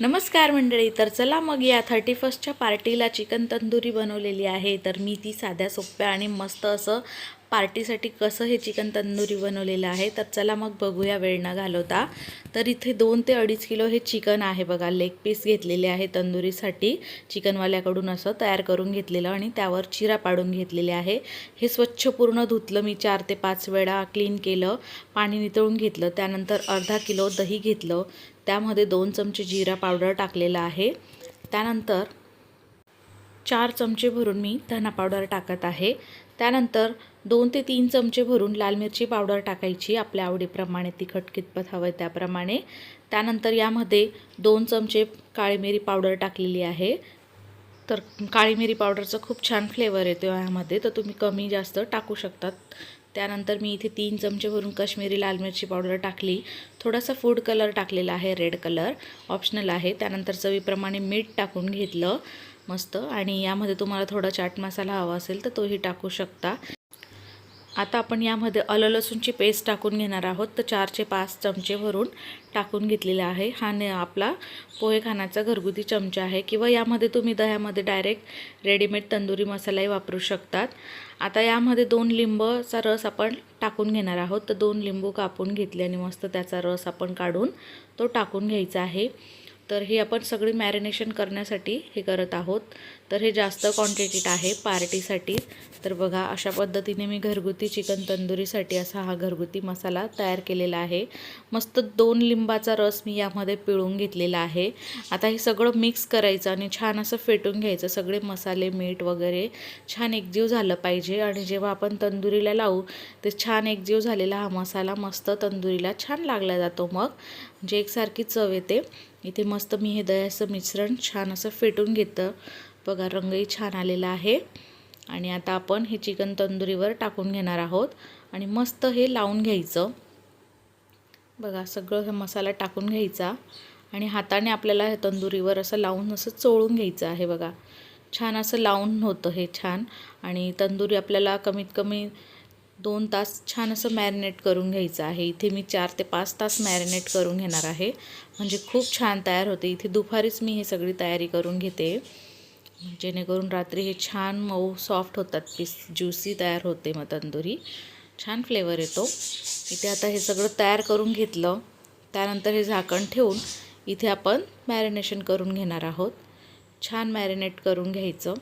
नमस्कार मंडळी तर चला मग या थर्टी फर्स्टच्या पार्टीला चिकन तंदुरी बनवलेली आहे. तर मी ती साध्या सोप्या आणि मस्त असं पार्टीसाठी कसं हे चिकन तंदुरी बनवलेलं आहे तर चला मग बघूया वेळ न घालवता. तर इथे दोन ते अडीच किलो हे चिकन आहे बघा लेग पीस घेतलेले आहे तंदुरीसाठी. चिकनवाल्याकडून असं तयार करून घेतलेलं आणि त्यावर चिरा पाडून घेतलेले आहे. हे स्वच्छ पूर्ण धुतलं मी चार ते पाच वेळा क्लीन केलं पाणी नितळून घेतलं त्यानंतर अर्धा किलो दही घेतलं. त्यामध्ये दोन चमचे जिरा पावडर टाकलेला आहे. त्यानंतर चार चमचे भरून मी धना पावडर टाकत आहे. त्यानंतर दोन ते तीन चमचे भरून लाल मिरची पावडर टाकायची आपल्या आवडीप्रमाणे तिखट कितपत हवं आहे त्याप्रमाणे. त्यानंतर यामध्ये दोन चमचे काळी मिरी पावडर टाकलेली आहे. तर काळी मिरी पावडरचं खूप छान फ्लेवर येतो यामध्ये तर तुम्ही कमी जास्त टाकू शकतात. त्यानंतर मी इथे तीन चमचे भरून काश्मीरी लाल मिरची पावडर टाकली. थोडासा फूड कलर टाकलेला आहे रेड कलर ऑप्शनल आहे. त्यानंतर चवीप्रमाणे मीठ टाकून घेतलं. मस्त. आणि यामध्ये तुम्हाला थोडा चाट मसाला हवा असेल तर तोही टाकू शकता. आता आपण यामध्ये अलं लसूणची पेस्ट टाकून घेणार आहोत. तर चारचे पाच चमचे भरून टाकून घेतलेला आहे. हा न आपला पोहे खाण्याचा घरगुती चमचा आहे. किंवा यामध्ये तुम्ही दह्यामध्ये डायरेक्ट रेडीमेड तंदुरी मसालाही वापरू शकतात. आता यामध्ये दोन लिंबचा रस आपण टाकून घेणार आहोत. तर दोन लिंबू कापून घेतले आणि मस्त त्याचा रस आपण काढून तो टाकून घ्यायचा आहे. तर हे आपण सगळी मॅरिनेशन करण्यासाठी हे करत आहोत. तर हे जास्त क्वांटिटीत आहे पार्टीसाठी तर बघा अशा पद्धतीने मी घरगुती चिकन तंदुरीसाठी असा हा घरगुती मसाला तयार केलेला आहे. मस्त दोन लिंबाचा रस मी यामध्ये पिळून घेतलेला आहे. आता हे सगळं मिक्स करायचं आणि छान असं फेटून घ्यायचं. सगळे मसाले मीठ वगैरे छान एकजीव झालं पाहिजे. आणि जेव्हा आपण तंदुरीला लावू ते छान एकजीव झालेला हा मसाला मस्त तंदुरीला छान लागला जातो मग. म्हणजे एकसारखी चव येते. इथे मस्त मी हे दह्याचं मिश्रण छान असं फेटून घेतं बघा रंगही छान आलेला आहे. आणि आता आपण हे चिकन तंदुरीवर टाकून घेणार आहोत. आणि मस्त हे लावून घ्यायचं. बघा सगळं हे मसाला टाकून घ्यायचा. आणि हाताने आपल्याला हे तंदुरीवर असं लावून असं चोळून घ्यायचं आहे बघा. छान असं लावून होतं हे छान. आणि तंदुरी आपल्याला कमीत कमी दोन तास छान असं मॅरिनेट करून घ्यायचं आहे. इथे मी चार ते पाच तास मॅरिनेट करून घेणार आहे. म्हणजे खूप छान तयार होते. इथे दुपारीच मी हे सगळी तयारी करून घेते. जेणेकरून रात्री हे छान मऊ सॉफ्ट होतात पीस ज्युसी तयार होते मग तंदुरी. छान फ्लेवर येतो. इथे आता हे सगळं तयार करून घेतलं. त्यानंतर हे झाकण ठेवून इथे आपण मॅरिनेशन करून घेणार आहोत. छान मॅरिनेट करून घ्यायचं.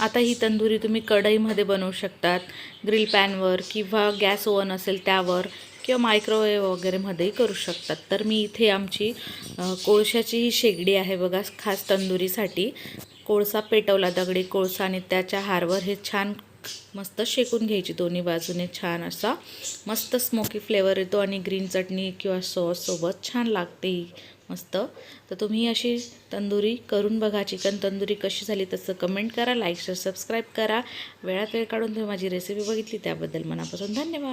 आता ही तंदुरी तुम्ही कढईमध्ये बनवू शकतात ग्रिल पॅनवर किंवा गॅस ओव्हन असेल त्यावर किंवा मायक्रोवेव्ह वगैरेमध्येही करू शकतात. तर मी इथे आमची कोळशाची ही शेगडी आहे बघा खास तंदुरीसाठी. कोळसा पेटवला दगडी कोळसा आणि त्याच्या हारवर हे छान मस्त शेकून घ्यायची दोन्ही बाजूने छान असा मस्त स्मोकी फ्लेवर येतो आणि ग्रीन चटणी किंवा सॉससोबत छान लागते मस्त. तर तुम्ही अशी तंदुरी करून बघा चिकन तंदुरी कशी झाली तसं कमेंट करा लाईक शेअर सबस्क्राईब करा. वेळात वेळ काढून तुम्ही माझी रेसिपी बघितली त्याबद्दल मनापासून धन्यवाद.